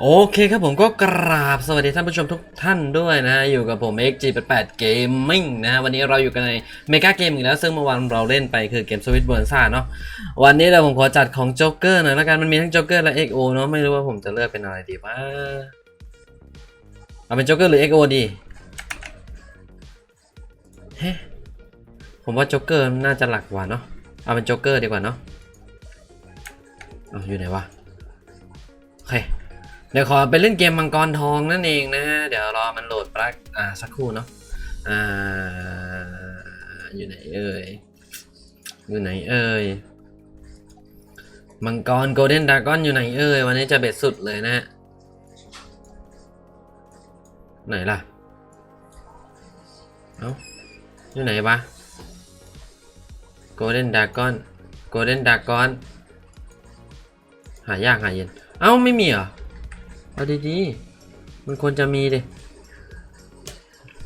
โอเคครับผมก็กราบสวัสดีท่านผู้ชมทุกท่านด้วยนะ อยู่กับผม XG88 Gaming นะวันนี้เราอยู่กันในเมกาเกมอีกแล้วซึ่งเมื่อวานเราเล่นไปคือเกมสวิตเบิร์นซ่าเนาะวันนี้เราผมขอจัดของโจ๊กเกอร์หน่อยละกันมันมีทั้งโจ๊กเกอร์และ XO เนาะไม่รู้ว่าผมจะเลือกเป็นอะไรดีวะเอาเป็นโจ๊กเกอร์หรือ XO ดีเฮ้ผมว่าโจ๊กเกอร์น่าจะหลักกว่าเนาะเอาเป็นโจ๊กเกอร์ดีกว่าเนาะออยู่ไหนวะโอเค เดี๋ยวขอไปเล่นเกมมังกรทองนั่นเองนะฮะเดี๋ยวรอมันโหลดปลักอ่าสักครู่เนาะอ่าอยู่ไหนเอ่ยอยู่ไหนเอ่ยมังกรโกลเด้นดากอนอยู่ไหนเอ่ยวันนี้จะเบ็ดสุดเลยนะฮะไหนล่ะเอ้าอยู่ไหนวะโกลเด้นดากอนโกลเด้นดากอนหายากหาเย็นเอ้าไม่มีเหรอ เอาดีๆ มันควรจะมีดิ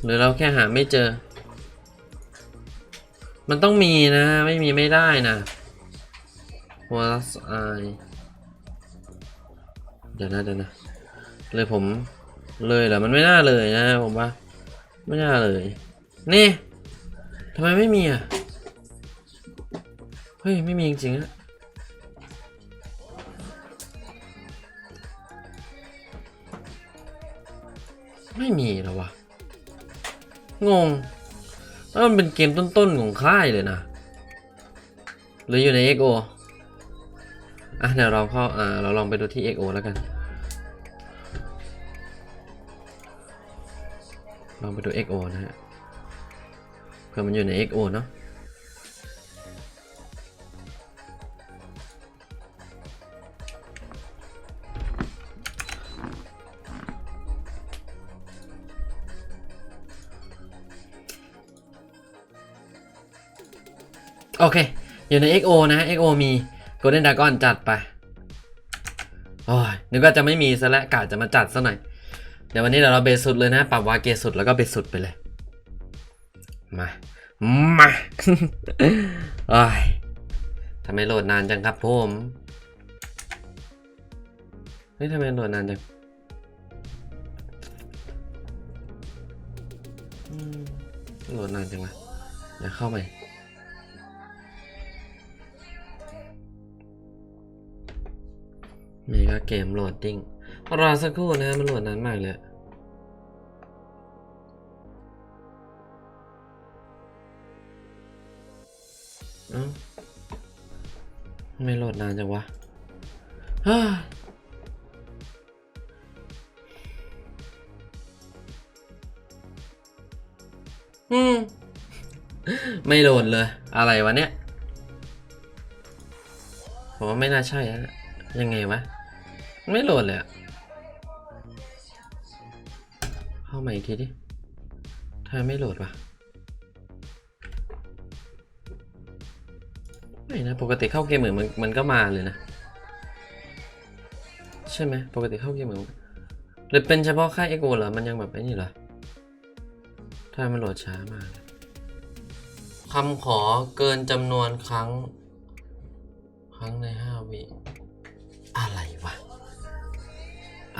หรือเราแค่หาไม่เจอ มันต้องมีนะ ไม่มีไม่ได้นะ was I เดี๋ยวนะเดี๋ยวนะ เลยผมเลยเหรอ มันไม่น่าเลยนะผมว่า ไม่น่าเลย นี่ทำไมไม่มีอะ เฮ้ย ไม่มีจริงๆอะ ไม่มีแล้ววะงงแล้วมันเป็นเกมต้นๆของค่ายเลยนะหรืออยู่ใน XO อะเดี๋ยวเราเข้าอ่าเราลองไปดูที่ XO แล้วกันลองไปดู XO นะฮะเพื่อมันอยู่ใน XO เนาะ โอเค อยู่ใน XO นะ XO มี Golden Dragon จัดไปโอ้ยนึกว่าจะไม่มีซะแล้วกะจะมาจัดซะหน่อย เดี๋ยววันนี้เดี๋ยวเราเบสสุดเลยนะ ปรับวาเกสุดแล้วก็เบสสุดไปเลย มา มาโอ้ยทำไมโหลดนานจังครับผมเฮ้ยทำไมโหลดนานจังโหลดนานจังวะเดี๋ยวเข้าไป มีกาเกมโหลดดิ้งรอสักครู่นะมันโหลดนานมากเลยเอ้าทำไม่โหลดนานจังวะฮ้ยอืม ไม่โหลดเลย อะไรวะเนี่ยผมว่าไม่น่าใช่ยังไงวะ ไม่โหลดเลยอะเข้ามาอีกทีดิทำไมไม่โหลดวะไม่นะ ปกติเข้าเกมเหมือนมันมันก็มาเลยนะ ใช่ไหมปกติเข้าเกมเหมือนหรือเป็นเฉพาะค่ายเอ็กโเหรอ มันยังแบบไอ้นี่เหรอทำไมมันโหลดช้ามากคำขอเกินจำนวนครั้ง ครั้งในห้าวิ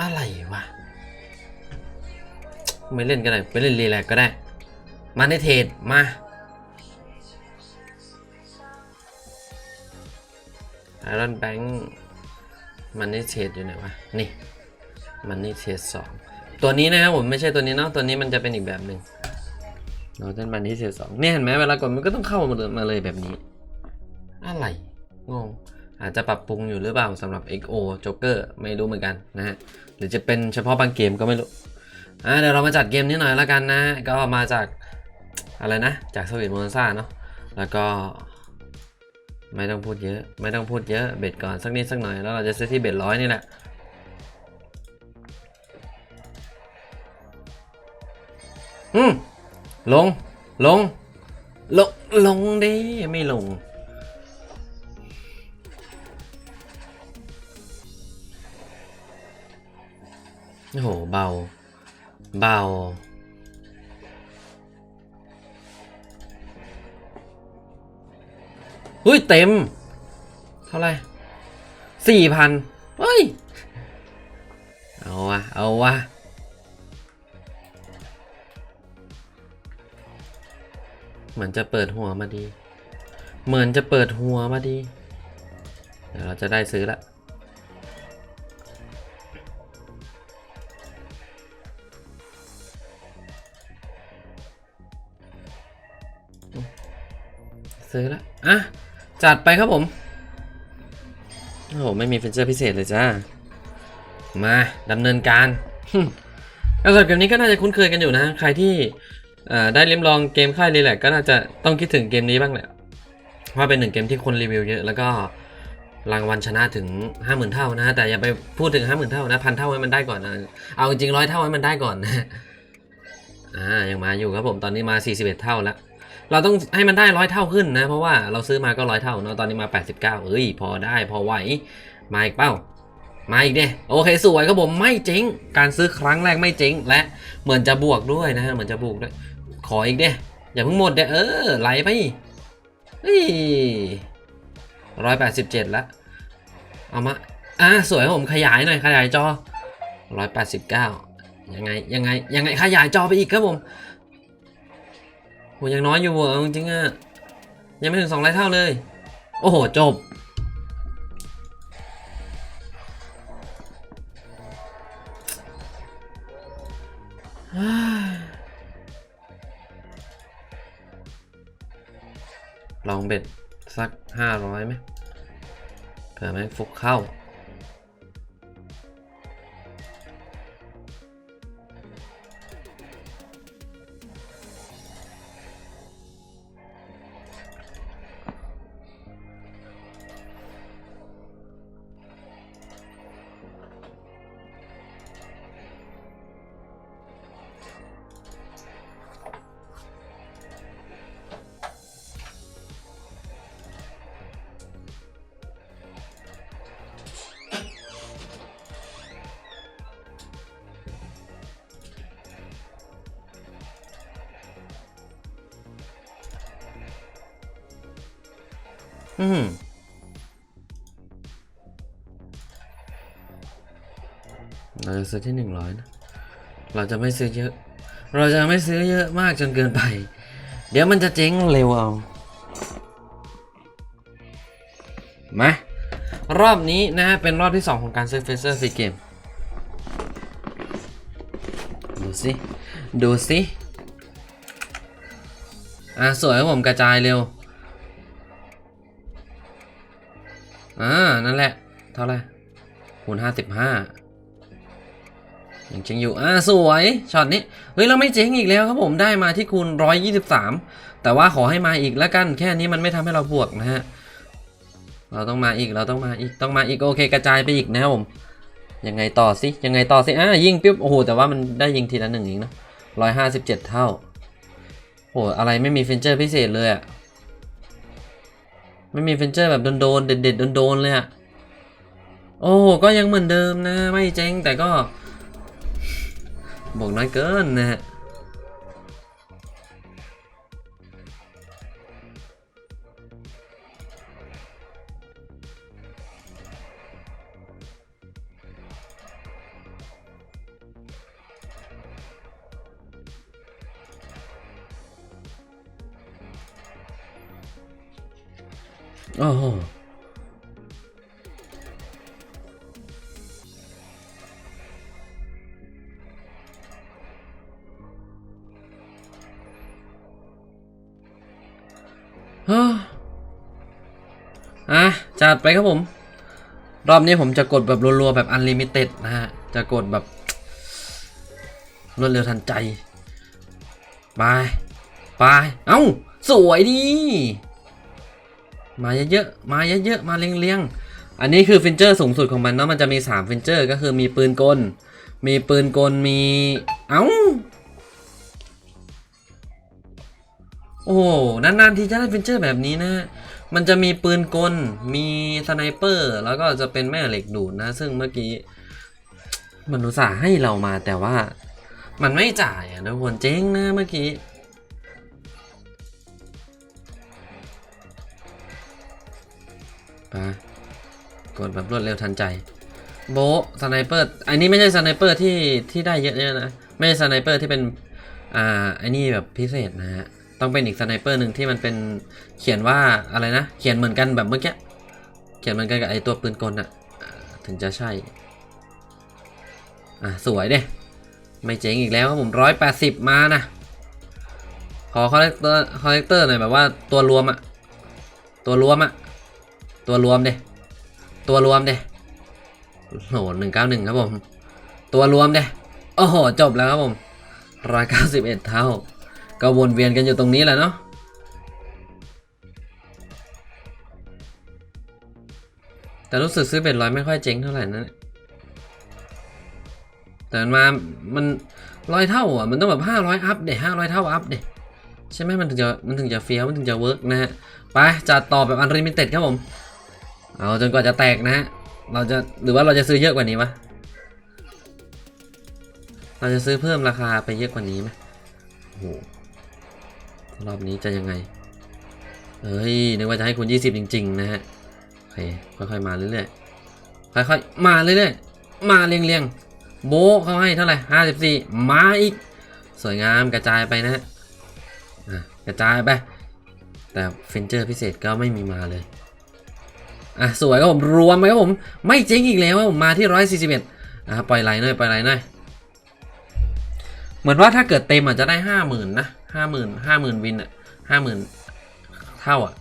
อะไรวะ ไม่เล่นก็ได้ ไปเล่นรีแลกก็ได้ มาในเทรดมา ไอรอนแบงค์มันนี่เทรดอยู่ไหนวะ นี่ มันนี่เทรดสอง ตัวนี้นะครับผมไม่ใช่ตัวนี้เนาะ ตัวนี้มันจะเป็นอีกแบบหนึ่งเราเล่นมันนี่เทรดสองเนี่ยเห็นไหมเวลากดมันก็ต้องเข้ามาเลยแบบนี้ อะไร งง อาจจะปรับปรุงอยู่หรือเปล่าสำหรับ XO Joker ไม่รู้เหมือนกันนะฮะหรือจะเป็นเฉพาะบางเกมก็ไม่รู้อะเดี๋ยวเรามาจัดเกมนี้หน่อยแล้วกันนะ ก็มาจากอะไรนะ จากสวิตโมนซ่าเนาะแล้วก็ไม่ต้องพูดเยอะ ไม่ต้องพูดเยอะเบ็ดก่อนสักนิดสักหน่อยแล้วเราจะซื้อที่เบ็ดร้อยนี่แหละอืมลงลงลงลงดิไม่ลง อ้โห เบา เบาเฮ้ย เต็ม เท่าไหร่สี่พันเฮ้ย เอาวะ เอาวะเหมือนจะเปิดหัวมาดี เหมือนจะเปิดหัวมาดี เดี๋ยวเราจะได้ซื้อละ ซื้อละอะ จัดไปครับผม โอ้โห ไม่มีฟีเจอร์พิเศษเลยจ้า มาดำเนินการการสำหรับเกมนี้ก็น่าจะคุ้นเคยกันอยู่นะ ใครที่ได้ลิ้มลองเกมค่ายรีแลกก็น่าจะต้องคิดถึงเกมนี้บ้างแหละว่าเป็นหนึ่งเกมที่คนรีวิวเยอะ แล้วก็รางวัลชนะถึง 50,000 เท่านะ แต่อย่าไปพูดถึง 50,000 เท่านะพันเท่าให้มันได้ก่อนนะเอาจริงร้อยเท่าให้มันได้ก่อนนะอ่ายังมาอยู่ครับผมตอนนี้มา 41 เท่าแล้ว เราต้องให้มันได้ร้อยเท่าขึ้นนะ เพราะว่าเราซื้อมาก็ร้อยเท่าเนาะตอนนี้มา 89เอ้ยพอได้พอไหวมาอีกเป้ามาอีกเด้โอเคสวยครับผมไม่เจ๊งการซื้อครั้งแรกไม่เจ๊งและเหมือนจะบวกด้วยนะฮะเหมือนจะบวกด้วย ขออีกเด้อย่าเพิ่งหมดเด้เออไหลไปเฮ้ยร้อยแปดสิบเจ็ดละเอามาอะสวยครับผมขยายหน่อยขยายจอร้อยแปดสิบเก้ายังไงยังไงยังไงขยายจอไปอีกครับผม โหยังน้อยอยู่อะเอาจริงๆอะยังไม่ถึงสองร้อยเท่าเลย โอ้โห จบ ลองเบ็ดสักห้าร้อยไหมเผื่อไม่งฟุกเข้า อืมเราจะซื้อที่หนึ่งร้อยนะ เราจะไม่ซื้อเยอะ เราจะไม่ซื้อเยอะมากจนเกินไป เดี๋ยวมันจะเจ๊งเร็วเอา มา รอบนี้นะฮะ เป็นรอบที่2ของการซื้อเฟเซอร์ซีเกม ดูสิ ดูสิ อะ สวยผมกระจายเร็ว อ่า นั่นแหละ เท่าไหร่คูณห้าสิบห้ายังเจ๊งอยู่ อ่า สวย ช็อตนี้ เฮ้ย เราไม่เจ๊งอีกแล้วครับผม ได้มาที่คูณร้อยยี่สิบสามแต่ว่าขอให้มาอีกแล้วกัน แค่นี้มันไม่ทำให้เราบวกนะฮะ เราต้องมาอีก เราต้องมาอีก ต้องมาอีก โอเค กระจายไปอีกนะครับผม ยังไงต่อสิ ยังไงต่อสิ อ่า ยิงปิ๊บ โอ้โห แต่ว่ามันได้ยิงทีละหนึ่งเองนะร้อยห้าสิบเจ็ดเท่าโหอะไรไม่มีเฟนเจอร์พิเศษเลยอะ ไม่มีเฟนเจอร์แบบโดนๆเด็ดๆโดนๆเลยอะโอ้ก็ยังเหมือนเดิมนะ ไม่เจ๊งแต่ก็ บอกน้อยเกินนะฮะ โอ้โหเฮ้ออะ จัดไปครับผม รอบนี้ผมจะกดแบบรัวๆ แบบ Unlimited นะฮะ จะกดแบบรวดเร็วทันใจ ไป ไป เอ้า สวยดี มาเยอะๆ มาเยอะๆ มาเรียงๆ อันนี้คือฟินเจอร์สูงสุดของมันเนาะ มันจะมี3ฟินเจอร์ก็คือมีปืนกล มีปืนกล มี เอ้า โอ้ นานๆ ทีจะได้ฟินเจอร์แบบนี้นะ มันจะมีปืนกล มีสไนเปอร์ แล้วก็จะเป็นแม่เหล็กดูดนะ ซึ่งเมื่อกี้มันอุตส่าห์ให้เรามาแต่ว่า มันไม่จ่ายอะทุกคนเจ๊งนะเมื่อกี้ ปกดแบบรวดเร็วทันใจ โบสไนเปอร์อันนี้ไม่ใช่สไนเปอร์ที่ที่ได้เยอะๆนะ ไม่ใช่สไนเปอร์ที่เป็นอ่าไอ้นี่แบบพิเศษนะฮะต้องเป็นอีกสไนเปอร์หนึ่งที่มันเป็นเขียนว่าอะไรนะ เขียนเหมือนกันแบบเมื่อกี้เขียนเหมือนกันกับไอตัวปืนกลอะอ่าถึงจะใช่ อะ สวยเด้ไม่เจ๋งอีกแล้วครับผมร้อยแปดสิบมานะ ขอคอลเลกเตอร์คอลเลกเตอร์หน่อยแบบว่าตัวรวมอะตัวรวมอะ ตัวรวมเด้ตัวรวมเด้โหหนึ่งเก้าหนึ่งครับผม ตัวรวมเด้โอ้โห จบแล้วครับผมร้อยเก้าสิบเอ็ดเท่า ก็วนเวียนกันอยู่ตรงนี้แหละเนาะแต่รู้สึกซื้อเป็นร้อยไม่ค่อยเจ๊งเท่าไหร่นะแต่มันมา มันร้อยเท่าอะ มันต้องแบบห้าร้อยอัพเด็ห้าร้อยเท่าอัพเด็ใช่ไหมมันถึงจะ มันถึงจะเฟี้ยว มันถึงจะเวิร์กนะฮะ ไปจัดต่อแบบอันลิมิเต็ดครับผม เอาจนกว่าจะแตกนะฮะ เราจะหรือว่าเราจะซื้อเยอะกว่านี้วะ เราจะซื้อเพิ่มราคาไปเยอะกว่านี้ไหมโอ้โหรอบนี้จะยังไง เฮ้ย นึกว่าจะให้คุณ 20 จริง ๆ นะฮะโอเคค่อยๆ มาเรื่อยๆ ค่อยๆ มาเรื่อยๆ มาเรียงๆ โบเขาให้เท่าไหร่ 54 มาอีก สวยงามกระจายไปนะฮะกระจายไป แต่เฟนเจอร์พิเศษก็ไม่มีมาเลย อะสวยครับผมรวมไหมครับผมไม่เจ๊งอีกแล้วครับผมมาที่141อะปล่อยไหลหน่อยปล่อยไหลหน่อยเหมือนว่าถ้าเกิดเต็มอาจจะได้ห้าหมื่นนะห้าหมื่นห้าหมื่นวินอะห้าหมื่นเท่าอะ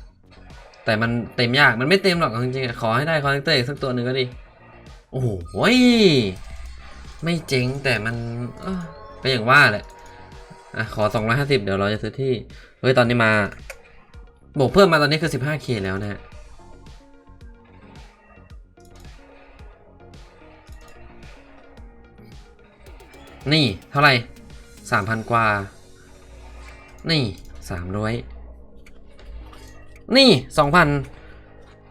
แต่มันเต็มยากมันไม่เต็มหรอกจริงๆขอให้ได้คอนเนคเตอร์อีกสักตัวหนึ่งก็ดี โอ้โหยไม่เจ๋งแต่มันเอ้อก็อย่างว่าแหละอะขอ 250 เดี๋ยวเราจะซื้อที่ เฮ้ย ตอนนี้มา บวกเพิ่มมาตอนนี้คือ 15k แล้วนะฮะ นี่เท่าไหร่สามพันกว่า นี่สามร้อยนี่สองพัน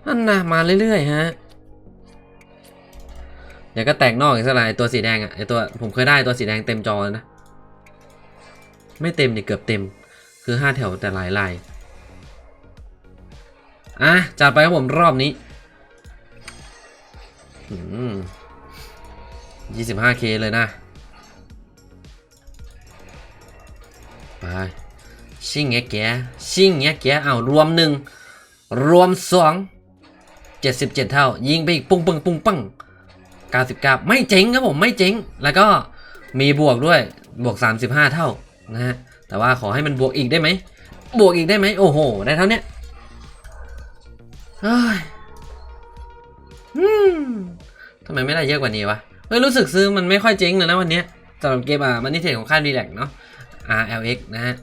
นั่นนะมาเรื่อยๆฮะเดี๋ยวก็แตกนอกอีกสักลายตัวสีแดงอะไอตัวผมเคยได้ตัวสีแดงเต็มจอแล้วนะ ไม่เต็มเนี่ยเกือบเต็ม คือห้าแถวแต่หลายลายอะจัดไปครับผมรอบนี้อืม 25k เลยนะ ไปชิงเงี้ยแกชิงเงี้ยแกเอารวมหนึ่งรวมสองเจ็ดสิบเจ็ดเท่า ยิงไปอีกปุ้งปังปุ้งปังเก้าสิบเก้าไม่เจ๊งครับผมไม่เจ๊งแล้วก็มีบวกด้วยบวกสามสิบห้าเท่านะฮะแต่ว่าขอให้มันบวกอีกได้ไหมบวกอีกได้ไหมโอ้โหได้เท่าเนี้ยเฮ้ยอืมทำไมไม่ได้เยอะกว่านี้วะเฮ้ยรู้สึกซื้อมันไม่ค่อยเจ๊งเลยนะวันนี้สำหรับเกมอะมันนิเทศของค่ายดีแลกเนาะ RLX นะฮะ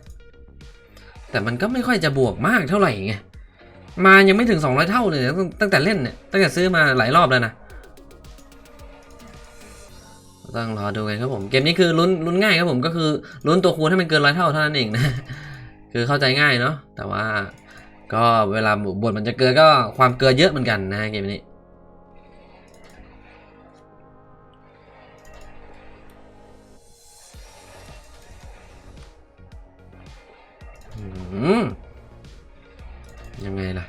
แต่มันก็ไม่ค่อยจะบวกมากเท่าไหร่ไง มายังไม่ถึง 200 เท่าเลยตั้งตั้งแต่เล่นเนี่ย ตั้งแต่ซื้อมาหลายรอบแล้วนะ ต้องรอดูกันครับผม เกมนี้คือลุ้นลุ้นง่ายครับผมก็คือลุ้นตัวคูณให้มันเกินร้อยเท่าเท่านั้นเองนะ คือเข้าใจง่ายเนาะ แต่ว่าก็เวลาบทมันจะเกินก็ความเกินเยอะเหมือนกันนะเกมนี้ ยังไงล่ะ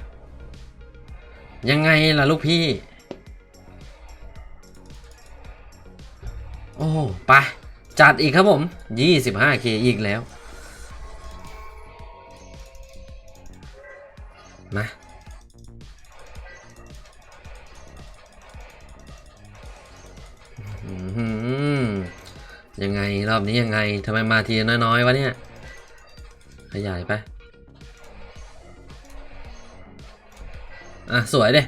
ยังไงล่ะลูกพี่ โอ้ไปจัดอีกครับผม 25k อีกแล้ว มาอยังไงรอบนี้ยังไงทำไมมาทีน้อยๆวะเนี่ย ขยายไป อะ สวยเด้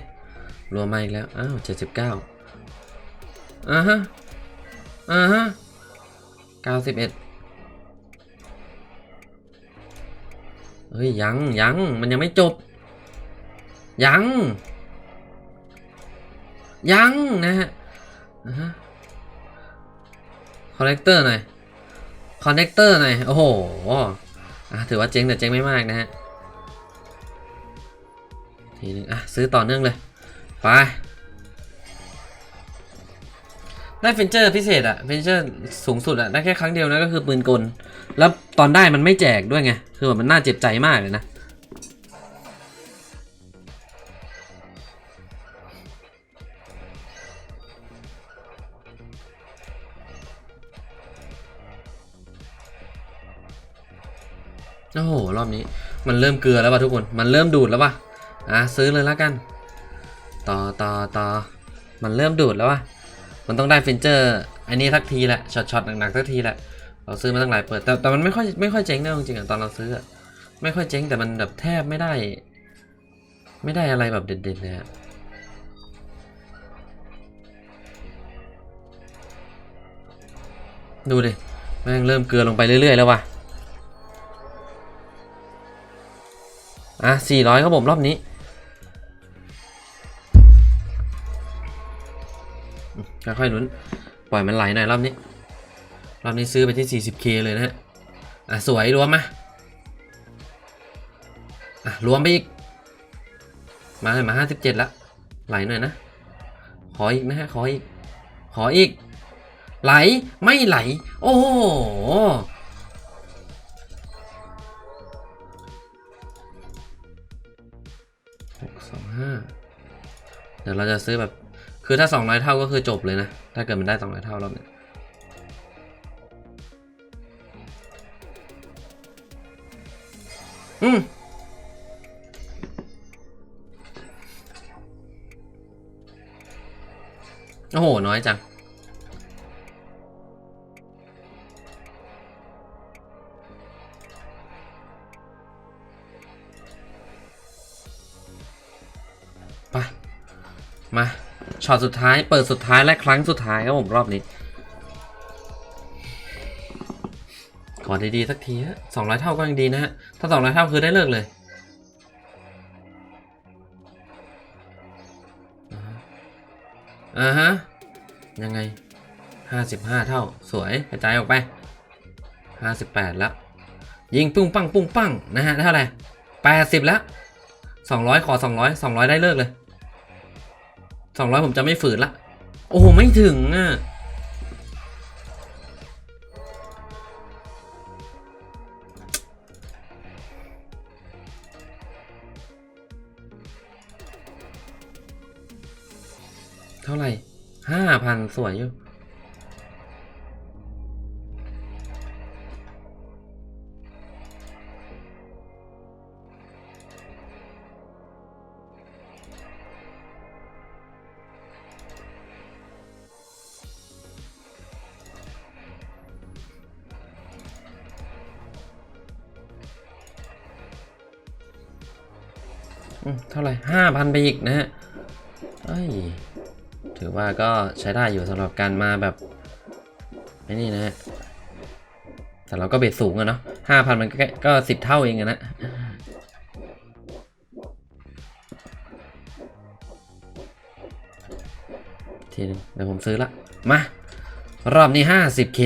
รวมมาอีกแล้ว อ้าวเจ็ดสิบเก้าอ่าฮะ อ่าฮะเก้าสิบเอ็ดเฮ้ย ยังยังมันยังไม่จบ ยัง ยังนะฮะฮะคอนเนคเตอร์หน่อย คอนเนคเตอร์หน่อย โอ้โห ถือว่าเจ๊งแต่เจ๊งไม่มากนะฮะทีนึงอะซื้อต่อเนื่องเลย ไปได้เฟนเจอร์พิเศษอะเฟนเจอร์สูงสุดอะได้แค่ครั้งเดียวนะก็คือปืนกล แล้วตอนได้มันไม่แจกด้วยไง คือแบบมันน่าเจ็บใจมากเลยนะ โอ้โหรอบนี้ มันเริ่มเกลือแล้วป่ะทุกคนมันเริ่มดูดแล้วป่ะอะซื้อเลยแล้วกัน ต่อต่อต่อมันเริ่มดูดแล้วว่ะมันต้องได้ฟินเจอร์อันนี้สักทีแหละช็อตช็อตหนักๆสักทีแหละเราซื้อมาตั้งหลายเปิดแต่แต่มันไม่ค่อยไม่ค่อยเจ๊งนะจริงๆอะตอนเราซื้อไม่ค่อยเจ๊งแต่มันแบบแทบไม่ได้ ไม่ได้อะไรแบบเด็ดๆเลยอะดูดิแม่งเริ่มเกลือลงไปเรื่อยๆแล้วว่ะ อะสี่ร้อยครับผมรอบนี้ค่อยๆลุ้น ปล่อยมันไหลหน่อยรอบนี้ รอบนี้ซื้อไปที่ 40k เลยนะฮะ อะ สวยรวมมา อะ รวมไปอีก มาเลยมา 57 แล้ว ไหลหน่อยนะ ขออีกนะฮะ ขออีก ขออีก ไหล ไม่ไหล โอ้โห ดี๋ยวเราจะซื้อแบบ คือถ้าสองร้อยเท่าก็คือจบเลยนะ ถ้าเกิดมันได้สองร้อยเท่ารอบเนี้ยอืมโอ้โห น้อยจัง ช็อตสุดท้ายเปิดสุดท้ายและครั้งสุดท้ายครับผมรอบนี้ขอดีๆสักทีฮะสองร้อยเท่าก็ยังดีนะฮะ ถ้าสองร้อยเท่าคือได้เลิกเลย อ่าฮะ ยังไงห้าสิบห้าเท่า สวยกระจายออกไปห้าสิบแปดแล้ว ยิงปุ้งปังปุ้งปังนะฮะเท่าไหร่แปดสิบแล้วสองร้อยขอสองร้อยสองร้อยได้เลิกเลย สองร้อยผมจะไม่ฝืนละ โอ้โห ไม่ถึงอะ เท่าไหร่ห้าพันสวยอยู่ เท่าไหร่ห้าพันไปอีกนะฮะเอ้ยถือว่าก็ใช้ได้อยู่สำหรับการมาแบบไอ้นี่นะฮะแต่เราก็เบ็ดสูงอะเนาะห้าพันมันก็สิบเท่าเองอะนะทีนึงเดี๋ยวผมซื้อละ มา รอบนี้ 50k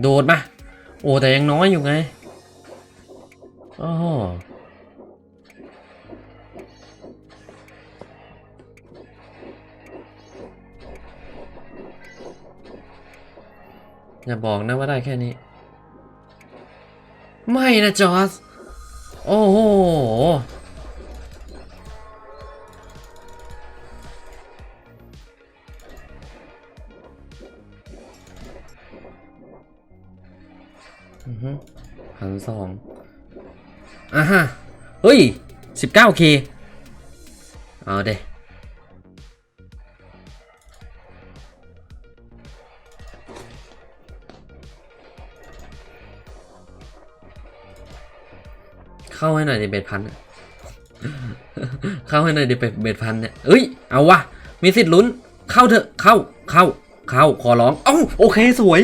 โดดมา โอ้แต่ยังน้อยอยู่ไงโอ้อย่าบอกนะว่าได้แค่นี้ ไม่นะจอส โอ้โห เฮ้ยสิบเก้าเอาเดเข้าให้หน่อยดิเบ็ดพันเข้าให้หน่อยดิเบ็ดเบ็ดพันเนี่ยเอ้ย เอาวะ มีสิทธิ์ลุ้น เข้าเถอะ เข้า เข้า เข้า ขอร้อง เอ้า โอเค สวย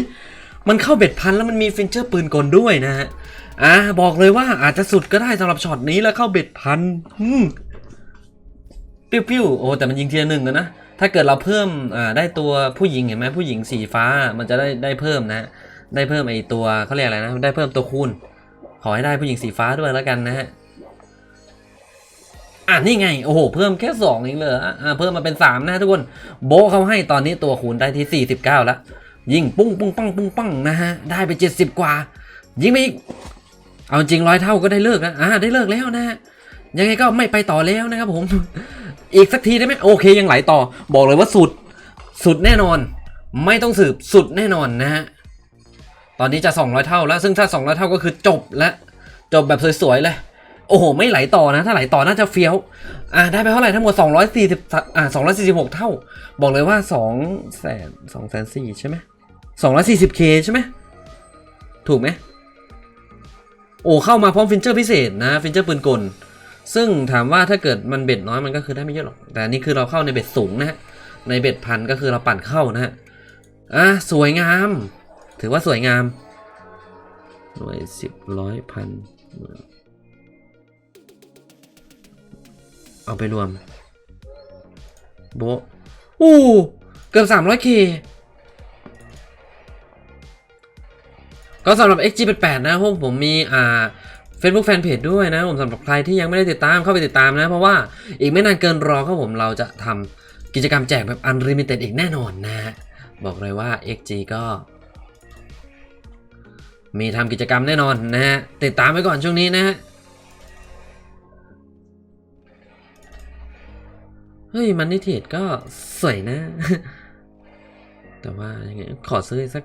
มันเข้าเบ็ดพันแล้วมันมีฟินเจอร์ปืนกลด้วยนะฮะ อ่าบอกเลยว่าอาจจะสุดก็ได้สำหรับช็อตนี้แล้วเข้าเบ็ดพันอืมปิ้วโอ้แต่มันยิงทีละหนึ่งนะ ถ้าเกิดเราเพิ่มอ่าได้ตัวผู้หญิงเห็นไหมผู้หญิงสีฟ้ามันจะได้ได้เพิ่มนะ ได้เพิ่มไอตัวเขาเรียกอะไรนะ ได้เพิ่มตัวคูณ ขอให้ได้ผู้หญิงสีฟ้าด้วยแล้วกันนะฮะอะนี่ไงโอ้โหเพิ่มแค่สองเองเลยอะเพิ่มมาเป็นสามนะทุกคนโบเขาให้ตอนนี้ตัวคูณได้ที่สี่สิบเก้าแล้ว ยิงปุ้งปุ้งปังปุ้งปังนะฮะได้ไปเจ็ดสิบกว่า ยิงไปอีก เอาจริงร้อยเท่าก็ได้เลิกนะอ่าได้เลิกแล้วนะฮะยังไงก็ไม่ไปต่อแล้วนะครับผม อีกสักทีได้ไหมโอเคยังไหลต่อ บอกเลยว่าสุดสุดแน่นอน ไม่ต้องสืบสุดแน่นอนนะฮะตอนนี้จะ 200 เท่าแล้ว ซึ่งถ้า 200 เท่าก็คือจบแล้วจบแบบสวยๆเลยโอ้โห ไม่ไหลต่อนะ ถ้าไหลต่อน่าจะเฟี้ยว อ่า ได้ไปเท่าไหร่ทั้งหมด 240อ่า246 เท่า บอกเลยว่า 2 แสน2แสนสี่ใช่ไหม 240k ใช่ไหม ถูกไหม โอ้เข้ามาพร้อมฟินเจอร์พิเศษนะฟินเจอร์ปืนกล ซึ่งถามว่าถ้าเกิดมันเบ็ดน้อยมันก็คือได้ไม่เยอะหรอก แต่นี่คือเราเข้าในเบ็ดสูงนะฮะ ในเบ็ดพันก็คือเราปั่นเข้านะฮะ อะสวยงาม ถือว่าสวยงาม หน่วยสิบร้อยพัน เอาไปรวม โบอู้เกือบ 300k ก็สำหรับ XG88 นะผมผมมีอ่า Facebook Fanpage ด้วยนะผมสำหรับใครที่ยังไม่ได้ติดตามเข้าไปติดตามนะ เพราะว่าอีกไม่นานเกินรอครับผมเราจะทำกิจกรรมแจกแบบ Unlimited อีกแน่นอนนะฮะบอกเลยว่า XG ก็ มีทำกิจกรรมแน่นอนนะฮะติดตามไว้ก่อนช่วงนี้นะฮะเฮ้ยมันนิเทศก็สวยนะ แต่ว่ายังไงขอซื้อสัก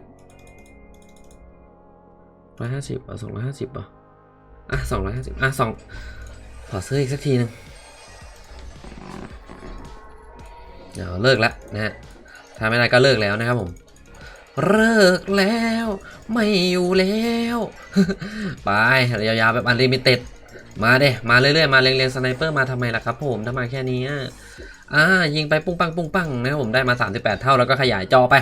ร้อยห้าสิบเอาสองร้อยห้าสิบป่ะอะสองร้อยห้าสิบอะสองขอซื้ออีกสักทีหนึ่งเดี๋ยวเลิกแล้วนะฮะถ้าไม่ได้ก็เลิกแล้วนะครับผมเลิกแล้ว ไม่อยู่แล้ว ไปยาวๆแบบอันลิมิเต็ดมาเด้มาเรื่อยๆ มาเรียงๆสไนเปอร์มาทำไมล่ะครับผมถ้ามาแค่นี้อะอ่ายิงไปปุ้งปังปุ้งปังนะครับผมได้มา 38 เท่าแล้วก็ขยายจอไป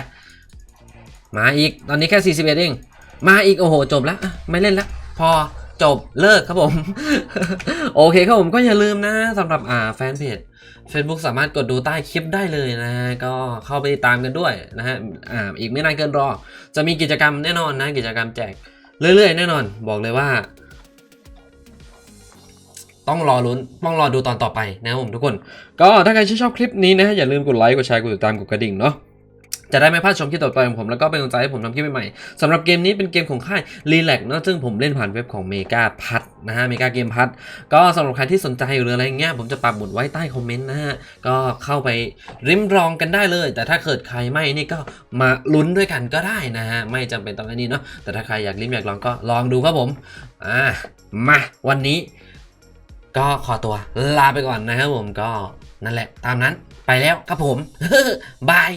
มาอีกตอนนี้แค่ 41 เอง มาอีกโอ้โหจบแล้วไม่เล่นแล้วพอจบเลิกครับผม โอเคครับผมก็อย่าลืมนะสำหรับอ่าแฟนเพจ Facebook สามารถกดดูใต้คลิปได้เลยนะฮะก็เข้าไปติดตามกันด้วยนะฮะอ่าอีกไม่นานเกินรอ จะมีกิจกรรมแน่นอนนะกิจกรรมแจกเรื่อยๆ แน่นอน บอกเลยว่า ต้องรอลุ้นต้องรอดูตอนต่อไปนะครับผมทุกคน ก็ถ้าใครชื่นชอบคลิปนี้นะอย่าลืมกดไลค์กดแชร์กดติดตามกดกระดิ่งเนาะ จะได้ไม่พลาดชมคลิปต่อไปของผมแล้วก็เป็นกำลังใจให้ผมทำคลิปใหม่ๆสำหรับเกมนี้เป็นเกมของค่าย r e l a x เนาะซึ่งผมเล่นผ่านเว็บของ Mega พัทนะฮะ Mega เกมพัทก็สำหรับใครที่สนใจหรืออะไรเงี้ยผมจะปักหมุดไว้ใต้คอมเมนต์นะฮะก็เข้าไปริมรองกันได้เลย แต่ถ้าเกิดใครไม่นี่ก็มาลุ้นด้วยกันก็ได้นะฮะไม่จำเป็นต้องอันนี้เนาะแต่ถ้าใครอยากริมอยากลองก็ลองดูครับผมอ่ามาวันนี้ ก็ขอตัวลาไปก่อนนะครับผมก็นั่นแหละ ตามนั้นไปแล้วครับผมบาย